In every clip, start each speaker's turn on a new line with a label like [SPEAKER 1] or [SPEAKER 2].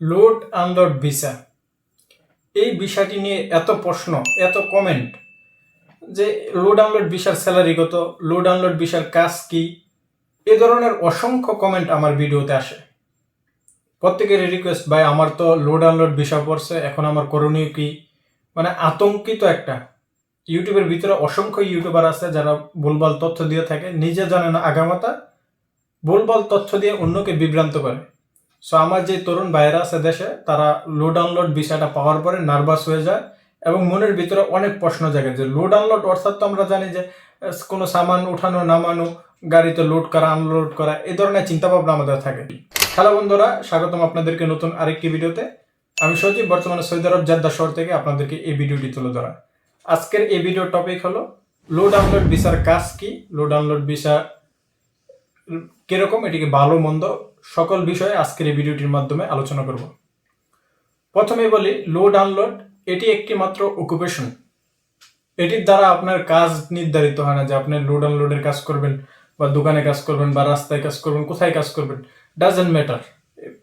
[SPEAKER 1] Load unload visa. এই বিষয়টি নিয়ে এত প্রশ্ন, এত কমেন্ট যে লোড আনলোড ভিসার স্যালারি কত, লোড আনলোড ভিসার কাজ কি? এ ধরনের অসংখ্য কমেন্ট আমার ভিডিওতে আসে। প্রত্যেকের রিকোয়েস্ট ভাই, আমার তো লোড আনলোড ভিসা পড়ছে, এখন আমার করণীয় কি? মানে আতঙ্কিত একটা। ইউটিউবের ভিতরে অসংখ্য ইউটিউবার আছে যারা ভুলভাল তথ্য দিয়ে থাকে, নিজে জানে না আগামাতা, ভুলভাল তথ্য দিয়ে অন্যকে বিভ্রান্ত করে। সো আমার যে তরুণ ভাইয়েরা আছে দেশে, তারা লো ডাউনলোড বিষয়টা পাওয়ার পরে নার্ভাস হয়ে যায় এবং মনের ভিতরে অনেক প্রশ্ন জাগে যে লো ডাউনলোড অর্থাৎ তো আমরা জানি যে কোনো সামান উঠানো, নামানো, গাড়িতে লোড করা আনলোড করা, এই ধরনের চিন্তাভাবনা আমাদের থাকে। হ্যালো বন্ধুরা, স্বাগতম আপনাদেরকে নতুন আরেকটি ভিডিওতে। আমি সজীব, বর্তমানে সৌদি আরব জাদ্দা শহর থেকে আপনাদেরকে এই ভিডিওটি তুলে ধরা। আজকের এই ভিডিও টপিক হলো লো ডাউনলোড ভিসার কাজ কি? লো ডাউনলোড ভিসা কীরকম, এটিকে ভালো, মন্দ, সকল বিষয়ে আজকের এই ভিডিওটির মাধ্যমে আলোচনা করব। প্রথমে বলি লোড আনলোড এটি একটি মাত্র অকুপেশন এটির দ্বারা আপনার কাজ নির্ধারিত হয় না যে আপনি লোড আনলোডের কাজ করবেন, বা দোকানে কাজ করবেন, বা রাস্তায় কাজ করবেন, কোথায় কাজ করবেন ডাজেন্ট ম্যাটার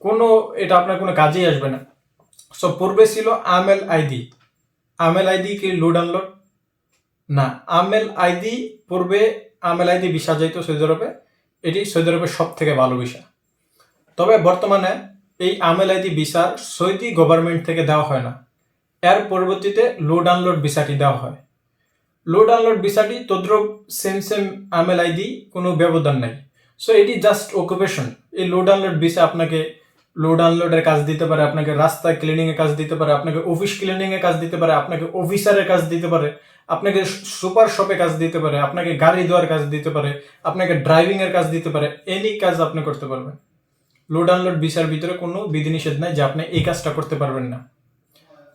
[SPEAKER 1] কোনো, এটা আপনার কোনো কাজেই আসবে না। সো পূর্বে ছিল আমেল আইডি আমেল আইডি কি লোড আনলোড না আমেল আইডি পূর্বে আমেল আইডি ভিসা যাইতো সৌদি আরবে এটি সৌদি আরবের সব থেকে ভালো ভিসা। তবে বর্তমানে এই আমেলাইদি ভিসা সৌদি গভর্নমেন্ট থেকে দেওয়া হয় না। এর পরবর্তীতে লোড আনলোড ভিসাটি দেওয়া হয়। লো ডাউনলোড ভিসাটি তদ্রুপ সেম সেম আমেল আইডি কোনো ব্যবধান নাই। সো এটি জাস্ট অকুপেশন এই লোড ডাউনলোড ভিসা আপনাকে লোড আনলোডের কাজ দিতে পারে, আপনাকে রাস্তায় ক্লিনিং এর কাজ দিতে পারে, আপনাকে অফিস ক্লিনিং এর কাজ দিতে পারে, আপনাকে অফিসারের কাজ দিতে পারে, আপনাকে সুপার শপে কাজ দিতে পারে, আপনাকে গাড়ি ধোয়ার কাজ দিতে পারে, আপনাকে ড্রাইভিং এর কাজ দিতে পারে এনি কাজ আপনি করতে পারবেন। লোড আনলোড ভিসার ভিতরে কোনো বিধিনিষেধ নাই যে আপনি এই কাজটা করতে পারবেন না।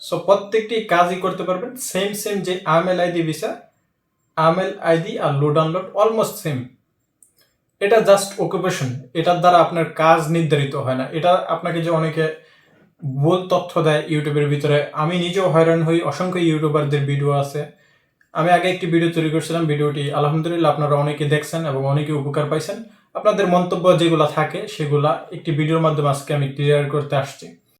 [SPEAKER 1] সো প্রত্যেকটি কাজই করতে পারবেন সেম সেম যে আমেল আইডি ভিসা আমেল আইডি আর লোড আনলোড অলমোস্ট সেম এটা জাস্ট অকুপেশন এটার দ্বারা আপনার কাজ নির্ধারিত হয় না। এটা আপনাকে যে অনেকে ভুল তথ্য দেয় ইউটিউবের ভিতরে, আমি নিজেও হয়রান হই, অসংখ্য ইউটিউবারদের ভিডিও আছে। আমি আগে একটি ভিডিও তৈরি করেছিলাম, ভিডিওটি আলহামদুলিল্লাহ আপনারা অনেকে দেখছেন এবং অনেকে উপকার পাইছেন। আপনাদের মন্তব্য যেগুলো থাকে, সেগুলা একটি ভিডিওর মাধ্যমে আজকে আমি ক্লিয়ার করতে আসছি।